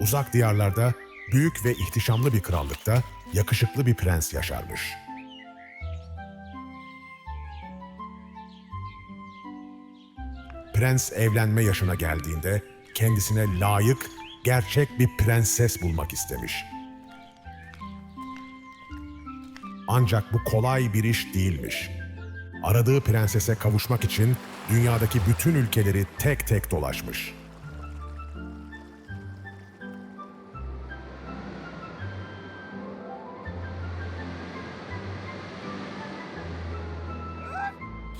Uzak diyarlarda büyük ve ihtişamlı bir krallıkta yakışıklı bir prens yaşarmış. Prens evlenme yaşına geldiğinde kendisine layık, gerçek bir prenses bulmak istemiş. Ancak bu kolay bir iş değilmiş. Aradığı prensese kavuşmak için dünyadaki bütün ülkeleri tek tek dolaşmış.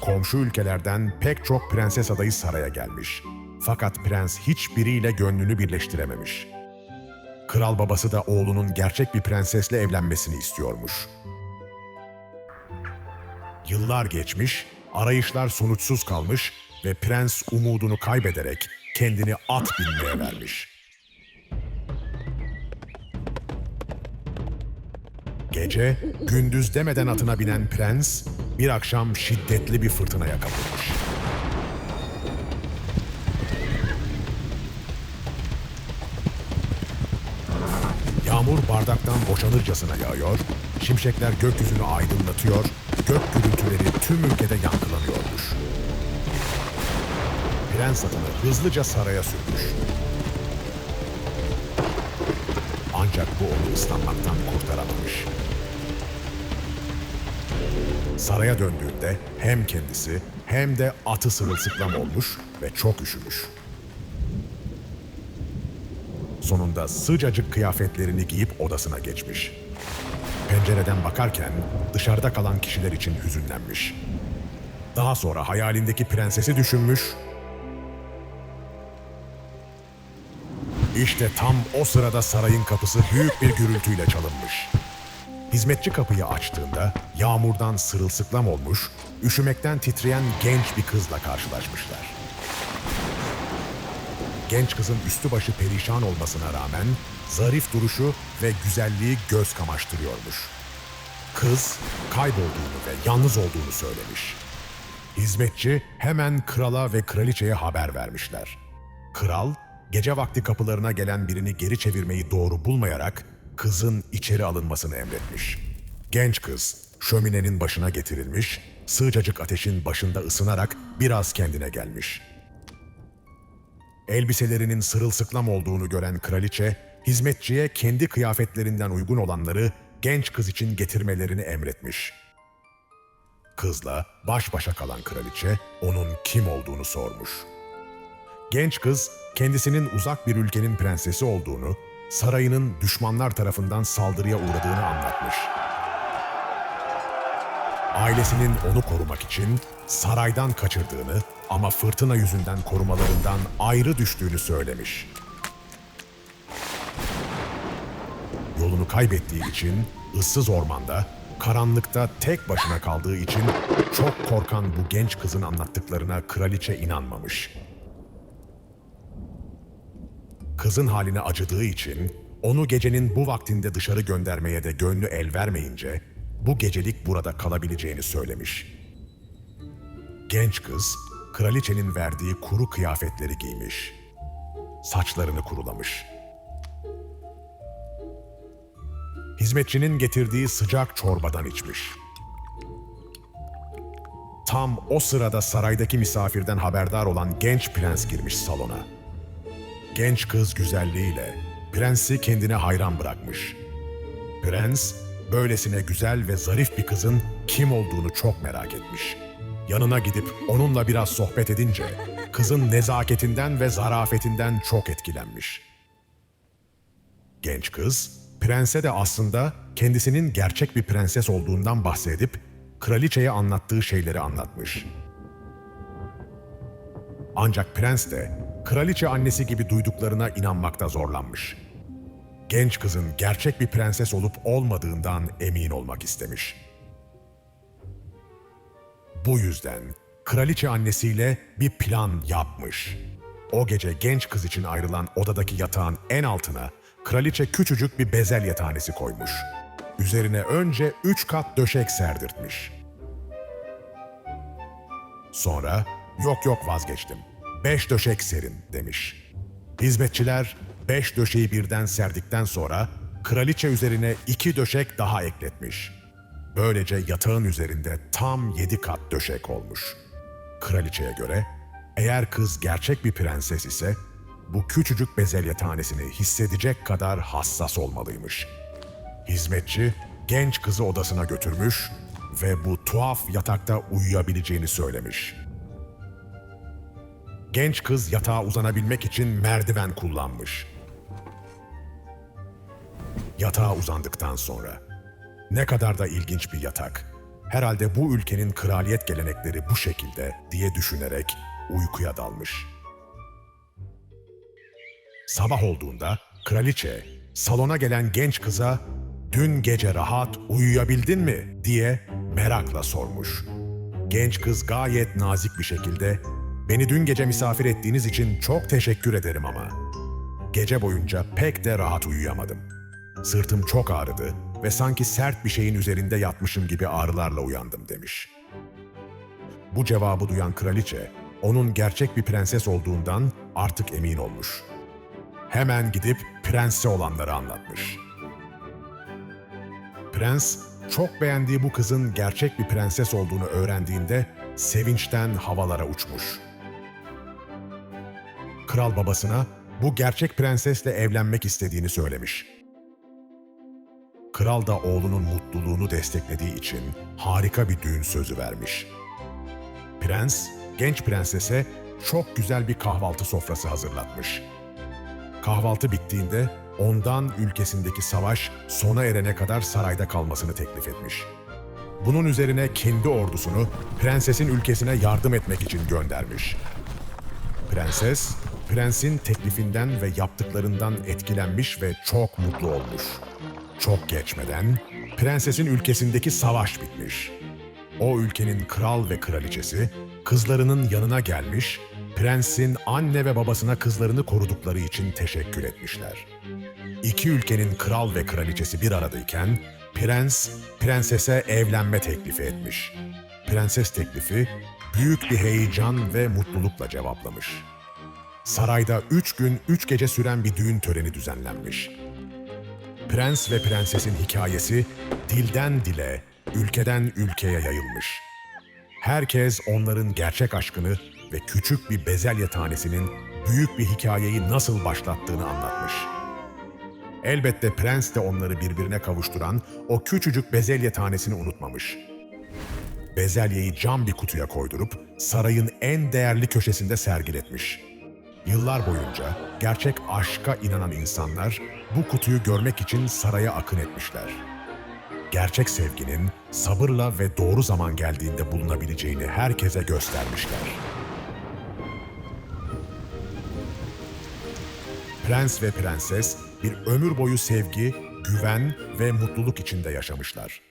Komşu ülkelerden pek çok prenses adayı saraya gelmiş. Fakat prens hiçbiriyle gönlünü birleştirememiş. Kral babası da oğlunun gerçek bir prensesle evlenmesini istiyormuş. Yıllar geçmiş, arayışlar sonuçsuz kalmış ve prens umudunu kaybederek kendini at binmeye vermiş. Gece, gündüz demeden atına binen prens, bir akşam şiddetli bir fırtınaya kapılmış. Yağmur bardaktan boşanırcasına yağıyor, şimşekler gökyüzünü aydınlatıyor, gök gürültüleri tüm ülkede yankılanıyormuş. Prens atını hızlıca saraya sürmüş. Bu onu ıslanmaktan kurtaramamış. Saraya döndüğünde hem kendisi hem de atı sırılsıklam olmuş ve çok üşümüş. Sonunda sıcacık kıyafetlerini giyip odasına geçmiş. Pencereden bakarken dışarıda kalan kişiler için hüzünlenmiş. Daha sonra hayalindeki prensesi düşünmüş. İşte tam o sırada sarayın kapısı büyük bir gürültüyle çalınmış. Hizmetçi kapıyı açtığında yağmurdan sırılsıklam olmuş, üşümekten titreyen genç bir kızla karşılaşmışlar. Genç kızın üstü başı perişan olmasına rağmen zarif duruşu ve güzelliği göz kamaştırıyormuş. Kız kaybolduğunu ve yalnız olduğunu söylemiş. Hizmetçi hemen krala ve kraliçeye haber vermişler. Kral, gece vakti kapılarına gelen birini geri çevirmeyi doğru bulmayarak kızın içeri alınmasını emretmiş. Genç kız şöminenin başına getirilmiş, sığcacık ateşin başında ısınarak biraz kendine gelmiş. Elbiselerinin sırılsıklam olduğunu gören kraliçe, hizmetçiye kendi kıyafetlerinden uygun olanları genç kız için getirmelerini emretmiş. Kızla baş başa kalan kraliçe onun kim olduğunu sormuş. Genç kız kendisinin uzak bir ülkenin prensesi olduğunu, sarayının düşmanlar tarafından saldırıya uğradığını anlatmış. Ailesinin onu korumak için saraydan kaçırdığını ama fırtına yüzünden korumalarından ayrı düştüğünü söylemiş. Yolunu kaybettiği için ıssız ormanda, karanlıkta tek başına kaldığı için çok korkan bu genç kızın anlattıklarına kraliçe inanmamış. Kızın haline acıdığı için onu gecenin bu vaktinde dışarı göndermeye de gönlü el vermeyince bu gecelik burada kalabileceğini söylemiş. Genç kız kraliçenin verdiği kuru kıyafetleri giymiş. Saçlarını kurulamış. Hizmetçinin getirdiği sıcak çorbadan içmiş. Tam o sırada saraydaki misafirden haberdar olan genç prens girmiş salona. Genç kız güzelliğiyle prensi kendine hayran bırakmış. Prens, böylesine güzel ve zarif bir kızın kim olduğunu çok merak etmiş. Yanına gidip onunla biraz sohbet edince kızın nezaketinden ve zarafetinden çok etkilenmiş. Genç kız, prense de aslında kendisinin gerçek bir prenses olduğundan bahsedip kraliçeye anlattığı şeyleri anlatmış. Ancak prens de kraliçe annesi gibi duyduklarına inanmakta zorlanmış. Genç kızın gerçek bir prenses olup olmadığından emin olmak istemiş. Bu yüzden kraliçe annesiyle bir plan yapmış. O gece genç kız için ayrılan odadaki yatağın en altına kraliçe küçücük bir bezelye tanesi koymuş. Üzerine önce üç kat döşek serdirtmiş. Sonra yok yok vazgeçtim. Beş döşek serin demiş. Hizmetçiler beş döşeyi birden serdikten sonra kraliçe üzerine iki döşek daha ekletmiş. Böylece yatağın üzerinde tam yedi kat döşek olmuş. Kraliçeye göre eğer kız gerçek bir prenses ise bu küçücük bezelye tanesini hissedecek kadar hassas olmalıymış. Hizmetçi genç kızı odasına götürmüş ve bu tuhaf yatakta uyuyabileceğini söylemiş. Genç kız yatağa uzanabilmek için merdiven kullanmış. Yatağa uzandıktan sonra ne kadar da ilginç bir yatak. Herhalde bu ülkenin kraliyet gelenekleri bu şekilde diye düşünerek uykuya dalmış. Sabah olduğunda kraliçe salona gelen genç kıza "Dün gece rahat uyuyabildin mi?" diye merakla sormuş. Genç kız gayet nazik bir şekilde "Beni dün gece misafir ettiğiniz için çok teşekkür ederim ama gece boyunca pek de rahat uyuyamadım. Sırtım çok ağrıdı ve sanki sert bir şeyin üzerinde yatmışım gibi ağrılarla uyandım." demiş. Bu cevabı duyan kraliçe, onun gerçek bir prenses olduğundan artık emin olmuş. Hemen gidip prense olanları anlatmış. Prens, çok beğendiği bu kızın gerçek bir prenses olduğunu öğrendiğinde sevinçten havalara uçmuş. Kral babasına bu gerçek prensesle evlenmek istediğini söylemiş. Kral da oğlunun mutluluğunu desteklediği için harika bir düğün sözü vermiş. Prens, genç prensese çok güzel bir kahvaltı sofrası hazırlatmış. Kahvaltı bittiğinde ondan ülkesindeki savaş sona erene kadar sarayda kalmasını teklif etmiş. Bunun üzerine kendi ordusunu prensesin ülkesine yardım etmek için göndermiş. Prenses, prensin teklifinden ve yaptıklarından etkilenmiş ve çok mutlu olmuş. Çok geçmeden prensesin ülkesindeki savaş bitmiş. O ülkenin kral ve kraliçesi kızlarının yanına gelmiş, prensin anne ve babasına kızlarını korudukları için teşekkür etmişler. İki ülkenin kral ve kraliçesi bir aradayken prens prensese evlenme teklifi etmiş. Prenses teklifi büyük bir heyecan ve mutlulukla cevaplamış. Sarayda üç gün üç gece süren bir düğün töreni düzenlenmiş. Prens ve prensesin hikayesi dilden dile, ülkeden ülkeye yayılmış. Herkes onların gerçek aşkını ve küçük bir bezelye tanesinin büyük bir hikayeyi nasıl başlattığını anlatmış. Elbette prens de onları birbirine kavuşturan o küçücük bezelye tanesini unutmamış. Bezelyeyi cam bir kutuya koydurup sarayın en değerli köşesinde sergiletmiş. Yıllar boyunca gerçek aşka inanan insanlar bu kutuyu görmek için saraya akın etmişler. Gerçek sevginin sabırla ve doğru zaman geldiğinde bulunabileceğini herkese göstermişler. Prens ve prenses bir ömür boyu sevgi, güven ve mutluluk içinde yaşamışlar.